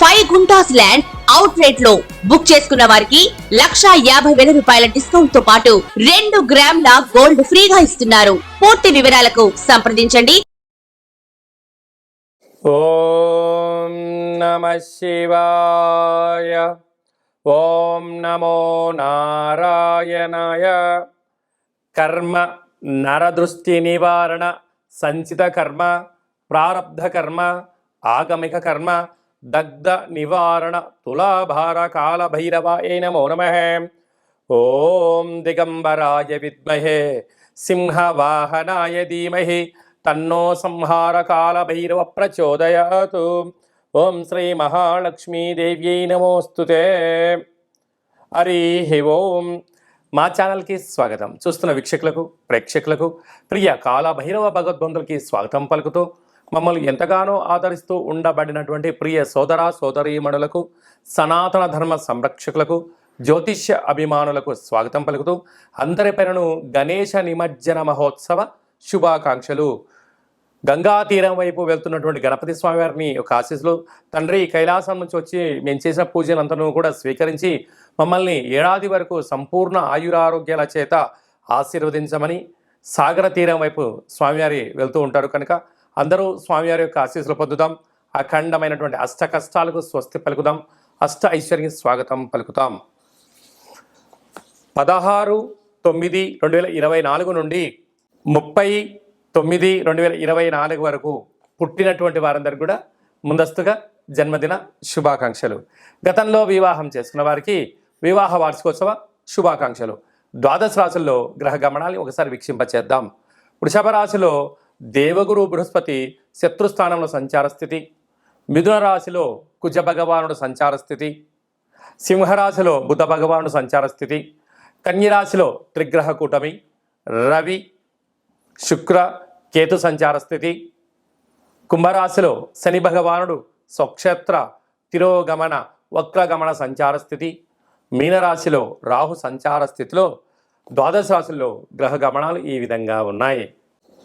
Five guntas land out రేట్లో book చేసుకున్న వారికి లక్షా యాభై వేల రూపాయల డిస్కౌంట్తో పాటు రెండు గ్రాముల గోల్డ్ ఫ్రీగా ఇస్తున్నారు. పూర్తి వివరాలకు సంప్రదించండి. ఓం నమ శివాయ. ఓం నమో నారాయణాయ. కర్మ నరదృష్టి నివారణ సంచిత కర్మ ప్రారబ్ధ కర్మ ఆగమిక కర్మ దగ్ధ నివారణ తులాభార కాల భైరవాయ నమో నమ. ఓం దిగంబరాయ విద్మహే సింహవాహనాయ ధీమహి తన్నో సంహార కాల భైరవ ప్రచోదయాతు. ఓం శ్రీ మహాలక్ష్మీదేవ్యై నమోస్తుతే. హరి ఓం. మా ఛానల్కి స్వాగతం. చూస్తున్న వీక్షకులకు ప్రేక్షకులకు ప్రియ కాల భైరవ భగవద్బంధులకి స్వాగతం పలుకుతూ మమ్మల్ని ఎంతగానో ఆదరిస్తూ ఉండబడినటువంటి ప్రియ సోదర సోదరీమణులకు సనాతన ధర్మ సంరక్షకులకు జ్యోతిష్య అభిమానులకు స్వాగతం పలుకుతూ అందరి పేరును గణేశ నిమజ్జన మహోత్సవ శుభాకాంక్షలు. గంగా తీరం వైపు వెళ్తున్నటువంటి గణపతి స్వామి వారిని ఒక ఆశీస్సులు తండ్రి కైలాసం నుంచి వచ్చి మేము చేసిన పూజలంతను కూడా స్వీకరించి మమ్మల్ని ఏడాది వరకు సంపూర్ణ ఆయురారోగ్యాల చేత ఆశీర్వదించమని సాగర తీరం వైపు స్వామివారి వెళ్తూ ఉంటారు కనుక అందరూ స్వామివారి యొక్క ఆశీస్సులు పొందుదాం. అఖండమైనటువంటి అష్ట కష్టాలకు స్వస్తి పలుకుదాం. అష్ట ఐశ్వర్య స్వాగతం పలుకుతాం. పదహారు తొమ్మిది రెండు వేల ఇరవై నాలుగు నుండి ముప్పై తొమ్మిది రెండు వేల ఇరవై నాలుగు వరకు పుట్టినటువంటి వారందరికీ కూడా ముందస్తుగా జన్మదిన శుభాకాంక్షలు. గతంలో వివాహం చేసుకున్న వారికి వివాహ వార్షికోత్సవ శుభాకాంక్షలు. ద్వాదశ రాశుల్లో గ్రహ గమనాన్ని ఒకసారి వీక్షింపచేద్దాం. వృషభ రాశిలో దేవగురు బృహస్పతి శత్రుస్థానంలో సంచార స్థితి. మిథున రాశిలో కుజ భగవానుడు సంచార స్థితి. సింహరాశిలో బుధ భగవానుడు సంచార స్థితి. కన్యరాశిలో త్రిగ్రహ కూటమి. రవి శుక్ర కేతు సంచార స్థితి. కుంభరాశిలో శని భగవానుడు స్వక్షేత్ర తిరోగమన వక్రగమన సంచార స్థితి. మీనరాశిలో రాహు సంచార స్థితిలో ద్వాదశ రాశుల్లో గ్రహ గమనాలు ఈ విధంగా ఉన్నాయి.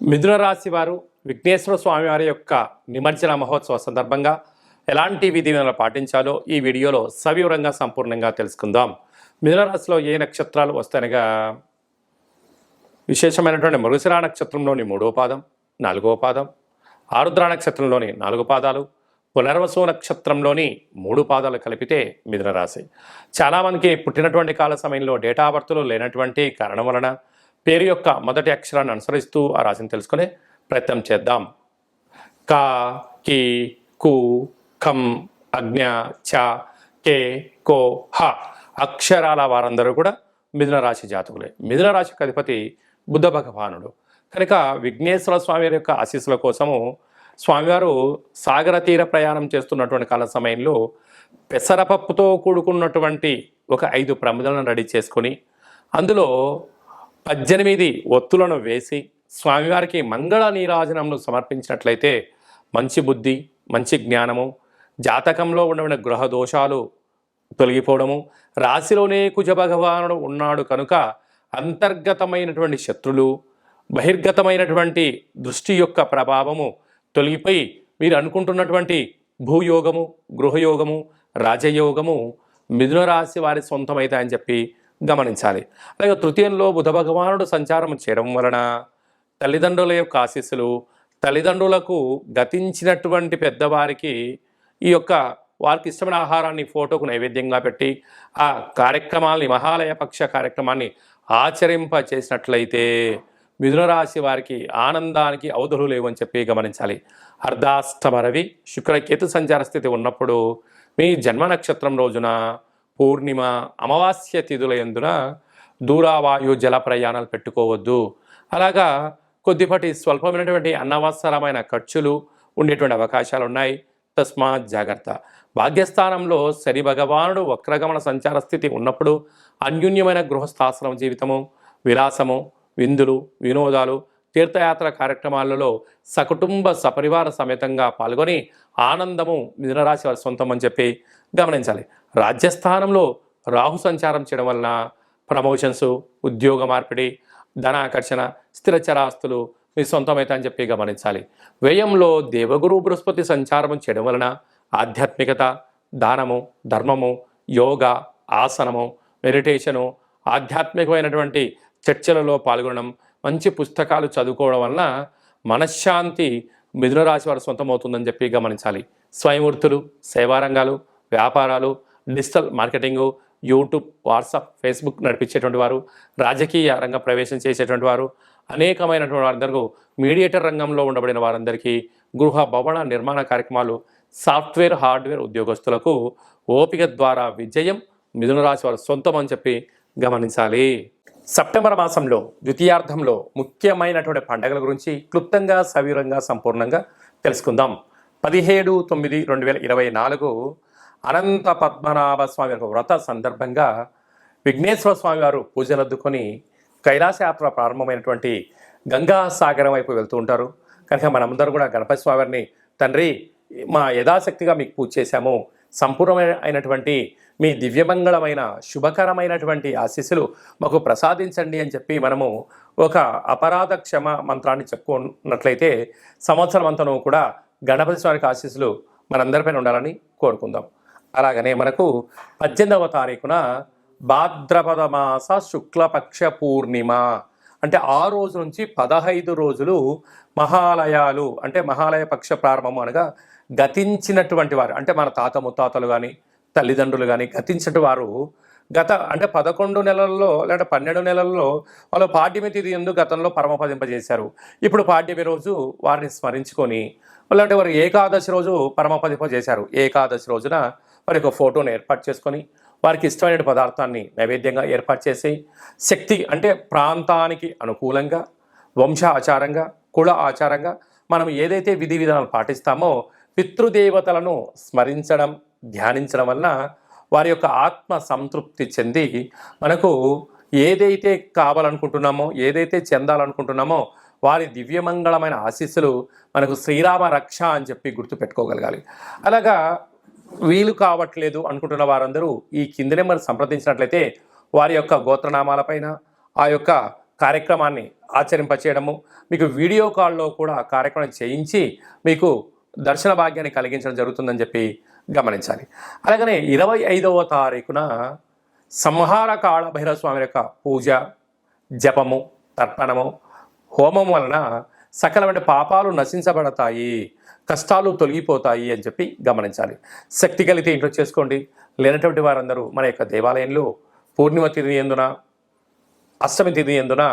మిథున రాశి వారు విఘ్నేశ్వర స్వామివారి యొక్క నిమజ్జన మహోత్సవ సందర్భంగా ఎలాంటి విధి పాటించాలో ఈ వీడియోలో సవివరంగా సంపూర్ణంగా తెలుసుకుందాం. మిథున రాశిలో ఏ నక్షత్రాలు వస్తాయనగా? విశేషమైనటువంటి మృగశిరా నక్షత్రంలోని మూడో పాదం నాలుగో పాదం ఆరుద్ర నక్షత్రంలోని నాలుగు పాదాలు పునర్వసు నక్షత్రంలోని మూడు పాదాలు కలిపితే మిథున రాశి. చాలామందికి పుట్టినటువంటి కాల సమయంలో డేటా బర్త్లు లేనటువంటి కారణం వలన పేరు యొక్క మొదటి అక్షరాన్ని అనుసరిస్తూ ఆ రాశిని తెలుసుకునే ప్రయత్నం చేద్దాం. కా కి కు కం అజ్ఞ చ కే కో హ అక్షరాల వారందరూ కూడా మిథున రాశి జాతకులే. మిథున రాశికి అధిపతి బుద్ధ భగవానుడు. కనుక విఘ్నేశ్వర స్వామి వారి యొక్క ఆశీస్సుల కోసము స్వామివారు సాగర తీర ప్రయాణం చేస్తున్నటువంటి కాల సమయంలో పెసరపప్పుతో కూడుకున్నటువంటి ఒక ఐదు ప్రమిదలను రెడీ చేసుకొని అందులో పద్దెనిమిది ఒత్తులను వేసి స్వామివారికి మంగళ నీరాజనమును సమర్పించినట్లయితే మంచి బుద్ధి మంచి జ్ఞానము జాతకంలో ఉన్న గ్రహ దోషాలు తొలగిపోవడము రాశిలోనే కుజ భగవానుడు ఉన్నాడు కనుక అంతర్గతమైనటువంటి శత్రులు బహిర్గతమైనటువంటి దృష్టి యొక్క ప్రభావము తొలగిపోయి మీరు అనుకుంటున్నటువంటి భూయోగము గృహయోగము రాజయోగము మిథున రాశి వారి సొంతమైతాయని చెప్పి గమనించాలి. అలాగే తృతీయంలో బుధ భగవానుడు సంచారం చేయడం వలన తల్లిదండ్రుల యొక్క ఆశీస్సులు తల్లిదండ్రులకు గతించినటువంటి పెద్దవారికి ఈ యొక్క వారికి ఇష్టమైన ఆహారాన్ని ఫోటోకు నైవేద్యంగా పెట్టి ఆ కార్యక్రమాల్ని మహాలయ పక్ష కార్యక్రమాన్ని ఆచరింప చేసినట్లయితే మిథున రాశి వారికి ఆనందానికి అవధులు లేవని చెప్పి గమనించాలి. అర్ధాష్టమ రవి శుక్రకేతు సంచార స్థితి ఉన్నప్పుడు మీ జన్మ నక్షత్రం రోజున పూర్ణిమ అమావాస్య తిథుల ఎందున దూరావాయు జల ప్రయాణాలు పెట్టుకోవద్దు. అలాగా కొద్దిపాటి స్వల్పమైనటువంటి అనవసరమైన ఖర్చులు ఉండేటువంటి అవకాశాలు ఉన్నాయి తస్మాత్ జాగ్రత్త. భాగ్యస్థానంలో శని భగవానుడు వక్రగమన సంచార స్థితి ఉన్నప్పుడు అన్యూన్యమైన గృహస్థాశ్రమ జీవితము విలాసము విందులు వినోదాలు తీర్థయాత్ర కార్యక్రమాలలో సకుటుంబ సపరివార సమేతంగా పాల్గొని ఆనందము మిథునరాశి వారి సొంతం అని చెప్పి గమనించాలి. రాజ్యస్థానంలో రాహు సంచారం చేయడం వలన ప్రమోషన్స్ ఉద్యోగ మార్పిడి ధన ఆకర్షణ స్థిరచరాస్తులు మీ సొంతమైతే అని చెప్పి గమనించాలి. వ్యయంలో దేవగురు బృహస్పతి సంచారం చేయడం వలన ఆధ్యాత్మికత దానము ధర్మము యోగా ఆసనము మెడిటేషను ఆధ్యాత్మికమైనటువంటి చర్చలలో పాల్గొనడం మంచి పుస్తకాలు చదువుకోవడం వలన మనశ్శాంతి మిథున రాశి వారు సొంతమవుతుందని చెప్పి గమనించాలి. స్వయంవృత్తులు సేవారంగాలు వ్యాపారాలు digital marketing YouTube WhatsApp Facebook నడిపించేటువంటి వారు రాజకీయ రంగ ప్రవేశం చేసేటువంటి వారు అనేకమైనటువంటి వారందరూ మీడియేటర్ రంగంలో ఉండబడిన వారందరికీ గృహ భవన నిర్మాణ కార్యక్రమాలు సాఫ్ట్వేర్ హార్డ్వేర్ ఉద్యోగస్తులకు ఓపిక ద్వారా విజయం మిథున రాశి వారు సొంతం అని చెప్పి గమనించాలి. సెప్టెంబర్ మాసంలో ద్వితీయార్థంలో ముఖ్యమైనటువంటి పండుగల గురించి క్లుప్తంగా సవివరంగా సంపూర్ణంగా తెలుసుకుందాం. పదిహేడు తొమ్మిది రెండు వేల ఇరవై నాలుగు అనంత పద్మనాభ స్వామి యొక్క వ్రత సందర్భంగా విఘ్నేశ్వర స్వామి వారు పూజలు అద్దుకొని కైలాస యాత్ర ప్రారంభమైనటువంటి గంగా సాగరం వైపు వెళ్తూ ఉంటారు. కనుక మనమందరం కూడా గణపతి స్వామిని తండ్రి మా యథాశక్తిగా మీకు పూజ చేశాము. సంపూర్ణమైన అయినటువంటి మీ దివ్యమంగళమైన శుభకరమైనటువంటి ఆశీస్సులు మాకు ప్రసాదించండి అని చెప్పి మనము ఒక అపరాధ క్షమ మంత్రాన్ని చెప్పుకున్నట్లయితే సంవత్సరం అంతను కూడా గణపతి స్వామికి ఆశీస్సులు మనందరిపైన ఉండాలని కోరుకుందాం. అలాగనే మనకు పద్దెనిమిదవ తారీఖున భాద్రపద మాస శుక్లపక్ష పూర్ణిమ. అంటే ఆ రోజు నుంచి పదహైదు రోజులు మహాలయాలు అంటే మహాలయ పక్ష ప్రారంభము అనగా గతించినటువంటి వారు అంటే మన తాత ముత్తాతలు కానీ తల్లిదండ్రులు కానీ గతించిన వారు. గత అంటే పదకొండు నెలల్లో లేదా పన్నెండు నెలల్లో వాళ్ళు పాడ్యమి తిథి ఎందు గతంలో పరమపదింపజేశారు. ఇప్పుడు పాడ్యమి రోజు వారిని స్మరించుకొని అలాంటి వారు ఏకాదశి రోజు పరమపదింపజేశారు. ఏకాదశి రోజున వారి యొక్క ఫోటోను ఏర్పాటు చేసుకొని వారికి ఇష్టమైన పదార్థాన్ని నైవేద్యంగా ఏర్పాటు చేసి శక్తి అంటే ప్రాంతానికి అనుకూలంగా వంశ ఆచారంగా కుల ఆచారంగా మనం ఏదైతే విధి విధానాలు పాటిస్తామో పితృదేవతలను స్మరించడం ధ్యానించడం వల్ల వారి యొక్క ఆత్మ సంతృప్తి చెంది మనకు ఏదైతే కావాలనుకుంటున్నామో ఏదైతే చెందాలనుకుంటున్నామో వారి దివ్యమంగళమైన ఆశీస్సులు మనకు శ్రీరామ రక్ష అని చెప్పి గుర్తుపెట్టుకోగలగాలి. అలాగా వీలు కావట్లేదు అనుకుంటున్న వారందరూ ఈ కింది నెంబర్ సంప్రదించినట్లయితే వారి యొక్క గోత్రనామాలపైన ఆ యొక్క కార్యక్రమాన్ని ఆచరింపచేయడము మీకు వీడియో కాల్లో కూడా కార్యక్రమం చేయించి మీకు దర్శన భాగ్యాన్ని కలిగించడం జరుగుతుందని చెప్పి గమనించాలి. అలాగనే ఇరవై ఐదవ తారీఖున సంహార కాళ భైరవ స్వామి యొక్క పూజ జపము తర్పణము హోమం వలన సకలమైన పాపాలు నశించబడతాయి కష్టాలు తొలగిపోతాయి అని చెప్పి గమనించాలి. శక్తి కలిగితే ఇంట్లో చేసుకోండి. లేనటువంటి వారందరూ మన యొక్క దేవాలయంలో పూర్ణిమ తిథి ఎందున అష్టమి తిథి ఎందున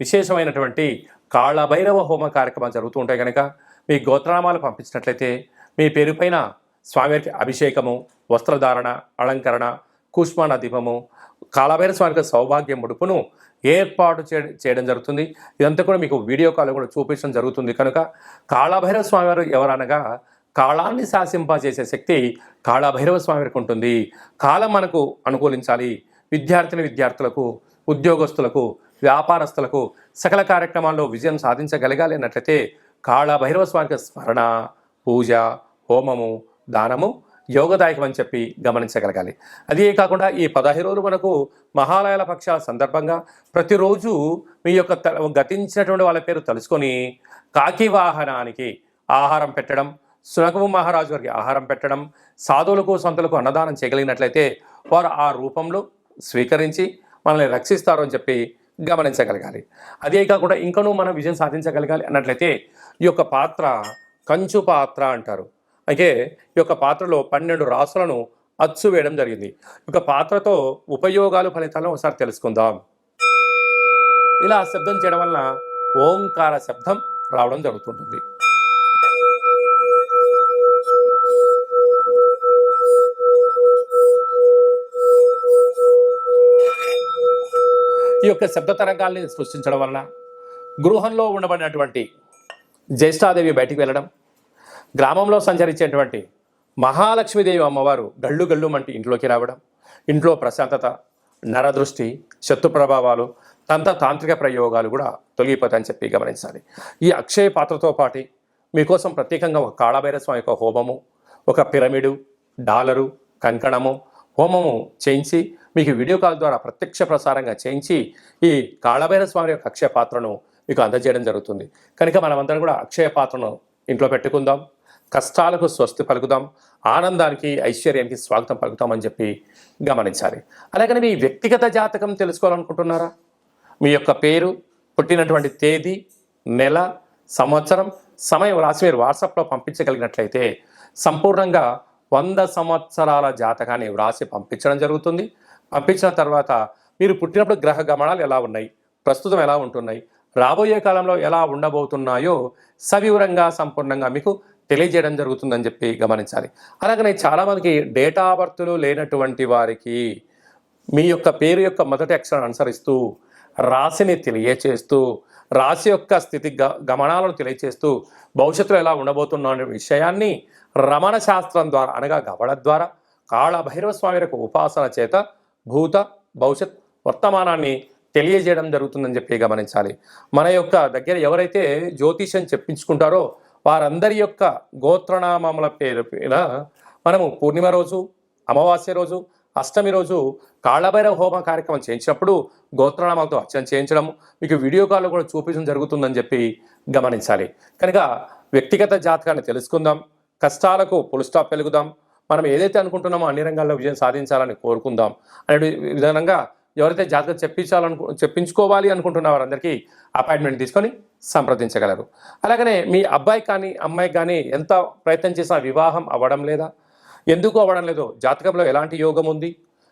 విశేషమైనటువంటి కాళభైరవ హోమ కార్యక్రమాలు జరుగుతూ ఉంటాయి కనుక మీ గోత్రనామాలు పంపించినట్లయితే మీ పేరుపైన స్వామివారికి అభిషేకము వస్త్రధారణ అలంకరణ కుష్మాన దీపము కాలభైర స్వామికి సౌభాగ్య ముడుపును ఏర్పాటు చే- చేయడం జరుగుతుంది. ఇదంతా కూడా మీకు వీడియో కాల్ కూడా చూపించడం జరుగుతుంది. కనుక కాళభైరవ స్వామివారు ఎవరనగా కాళాన్ని శాసింపజేసే శక్తి కాళభైరవ స్వామివారికి ఉంటుంది. కాలం మనకు అనుకూలించాలి. విద్యార్థిని విద్యార్థులకు ఉద్యోగస్తులకు వ్యాపారస్తులకు సకల కార్యక్రమాల్లో విజయం సాధించగలగాలి అన్నట్లయితే కాళభైరవ స్వామికి స్మరణ పూజ హోమము దానము యోగదాయకం అని చెప్పి గమనించగలగాలి. అదే కాకుండా ఈ పదహైదు రోజులు మనకు మహాలయాల పక్షాల సందర్భంగా ప్రతిరోజు మీ యొక్క త- గతించినటువంటి వాళ్ళ పేరు తలుచుకొని కాకి వాహనానికి ఆహారం పెట్టడం సునకము మహారాజు గారికి ఆహారం పెట్టడం సాధువులకు సొంతలకు అన్నదానం చేయగలిగినట్లయితే వారు ఆ రూపంలో స్వీకరించి మనల్ని రక్షిస్తారు అని చెప్పి గమనించగలగాలి. అదే కాకుండా ఇంకనూ మనం విజయం సాధించగలగాలి అన్నట్లయితే ఈ యొక్క పాత్ర కంచు పాత్ర అంటారు. అయితే ఈ యొక్క పాత్రలో పన్నెండు రాసులను అచ్చు వేయడం జరిగింది. ఈ యొక్క పాత్రతో ఉపయోగాలు ఫలితాలను ఒకసారి తెలుసుకుందాం. ఇలా శబ్దం చేయడం వలన ఓంకార శబ్దం రావడం జరుగుతుంటుంది. ఈ యొక్క శబ్ద తరంగాల్ని సృష్టించడం వలన గృహంలో ఉండబడినటువంటి జ్యేష్ఠాదేవి బయటికి వెళ్ళడం గ్రామంలో సంచరించేటువంటి మహాలక్ష్మీదేవి అమ్మవారు గళ్ళు గళ్ళు మంటి ఇంట్లోకి రావడం ఇంట్లో ప్రశాంతత నరదృష్టి శత్రు ప్రభావాలు తంత తాంత్రిక ప్రయోగాలు కూడా తొలగిపోతాయని చెప్పి గమనించాలి. ఈ అక్షయ పాత్రతో పాటు మీకోసం ప్రత్యేకంగా ఒక కాళభైర స్వామి యొక్క హోమము ఒక పిరమిడు డాలరు కంకణము హోమము చేయించి మీకు వీడియో కాల్ ద్వారా ప్రత్యక్ష ప్రసారంగా చేయించి ఈ కాళభైరస్వామి యొక్క అక్షయ పాత్రను మీకు అందజేయడం జరుగుతుంది. కనుక మనమందరం కూడా అక్షయ పాత్రను ఇంట్లో పెట్టుకుందాం. కష్టాలకు స్వస్తి పలుకుదాం ఆనందానికి ఐశ్వర్యానికి స్వాగతం పలుకుతామని చెప్పి గమనించాలి. అలాగని మీ వ్యక్తిగత జాతకం తెలుసుకోవాలనుకుంటున్నారా? మీ యొక్క పేరు పుట్టినటువంటి తేదీ నెల సంవత్సరం సమయం రాసి మీరు వాట్సాప్లో పంపించగలిగినట్లయితే సంపూర్ణంగా వంద సంవత్సరాల జాతకాన్ని వ్రాసి పంపించడం జరుగుతుంది. పంపించిన తర్వాత మీరు పుట్టినప్పుడు గ్రహ గమనాలు ఎలా ఉన్నాయి? ప్రస్తుతం ఎలా ఉంటున్నాయి? రాబోయే కాలంలో ఎలా ఉండబోతున్నాయో సవివరంగా సంపూర్ణంగా మీకు తెలియజేయడం జరుగుతుందని చెప్పి గమనించాలి. అలాగనే చాలామందికి డేటా బర్త్లు లేనటువంటి వారికి మీ యొక్క పేరు యొక్క మొదటి అక్షరాన్ని అనుసరిస్తూ రాశిని తెలియచేస్తూ రాశి యొక్క స్థితి గ- గమనాలను తెలియచేస్తూ భవిష్యత్తులో ఎలా ఉండబోతున్నా అనే విషయాన్ని రమణ శాస్త్రం ద్వారా అనగా గవడ ద్వారా కాళ భైరవ స్వామి యొక్క ఉపాసన చేత భూత భవిష్యత్ వర్తమానాన్ని తెలియజేయడం జరుగుతుందని చెప్పి గమనించాలి. మన యొక్క దగ్గర ఎవరైతే జ్యోతిష్యం చెప్పించుకుంటారో వారందరి యొక్క గోత్రనామముల పేరు పైన మనము పూర్ణిమ రోజు అమావాస్య రోజు అష్టమి రోజు కాళ్ళభైరవ హోమ కార్యక్రమం చేయించినప్పుడు గోత్రనామాలతో అర్చన చేయించడం మీకు వీడియో కాల్లో కూడా చూపించడం జరుగుతుందని చెప్పి గమనించాలి. కనుక వ్యక్తిగత జాతకాన్ని తెలుసుకుందాం కష్టాలకు పులుస్టాప్ స్టాప్ మనం ఏదైతే అనుకుంటున్నామో అన్ని రంగాల్లో విజయం సాధించాలని కోరుకుందాం అనే విధానంగా ఎవరైతే జాతకం చెప్పించాలనుకు చెప్పించుకోవాలి అనుకుంటున్న వారందరికీ అపాయింట్మెంట్ తీసుకొని సంప్రదించగలరు. అలాగనే మీ అబ్బాయి కానీ అమ్మాయి కానీ ఎంత ప్రయత్నం చేసినా వివాహం అవ్వడం లేదా? ఎందుకు అవ్వడం లేదో? జాతకంలో ఎలాంటి యోగం ఉంది?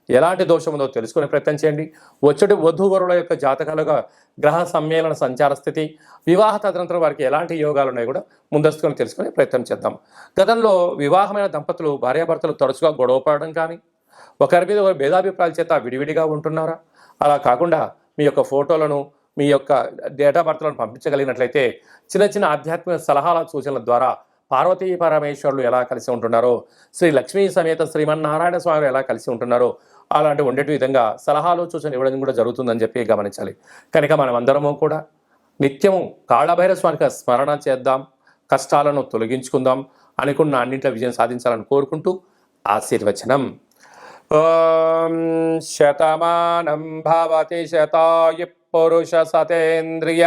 ఎలాంటి దోషం ఉందో తెలుసుకునే ప్రయత్నం చేయండి. వచ్చటి వధూవరుల యొక్క జాతకాలుగా గ్రహ సమ్మేళన సంచార స్థితి వివాహ తదనంతరం వారికి ఎలాంటి యోగాలు ఉన్నాయో కూడా ముందస్తుకొని తెలుసుకునే ప్రయత్నం చేద్దాం. గతంలో వివాహమైన దంపతులు భార్యాభర్తలు తరచుగా గొడవపడడం కానీ ఒకరి మీద ఒకరు భేదాభిప్రాయాల చేత విడివిడిగా ఉంటున్నారా? అలా కాకుండా మీ యొక్క ఫోటోలను మీ యొక్క డేటా బర్త్లను పంపించగలిగినట్లయితే చిన్న చిన్న ఆధ్యాత్మిక సలహాల సూచనల ద్వారా పార్వతీ పరమేశ్వరులు ఎలా కలిసి ఉంటున్నారో శ్రీ లక్ష్మీ సమేత శ్రీమన్నారాయణ స్వామి ఎలా కలిసి ఉంటున్నారో అలాంటి ఉండేటి విధంగా సలహాలు సూచనలు ఇవ్వడం కూడా జరుగుతుందని చెప్పి గమనించాలి. కనుక మనం అందరము కూడా నిత్యము కాళభైర స్వామికి స్మరణ చేద్దాం కష్టాలను తొలగించుకుందాం అనుకున్న అన్నింటిలో విజయం సాధించాలని కోరుకుంటూ ఆశీర్వచనం. ఓం శతమానం భవతి శతాయు పురుష సతేంద్రియ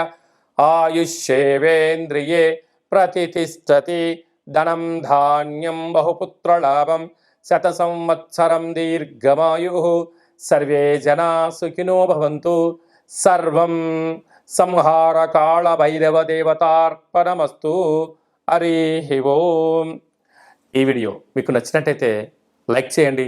ఆయుష్యేవేంద్రియే ప్రతిష్టతి ధనం ధాన్యం బహుపుత్రలాభం శత సంవత్సరం దీర్ఘమాయు సర్వే జనా సుఖినో భవంతు సర్వం సంహార కాళ భైరవ దేవతార్పణమస్తు హరి ఓం ఈ వీడియో మీకు నచ్చినట్టయితే లైక్ చేయండి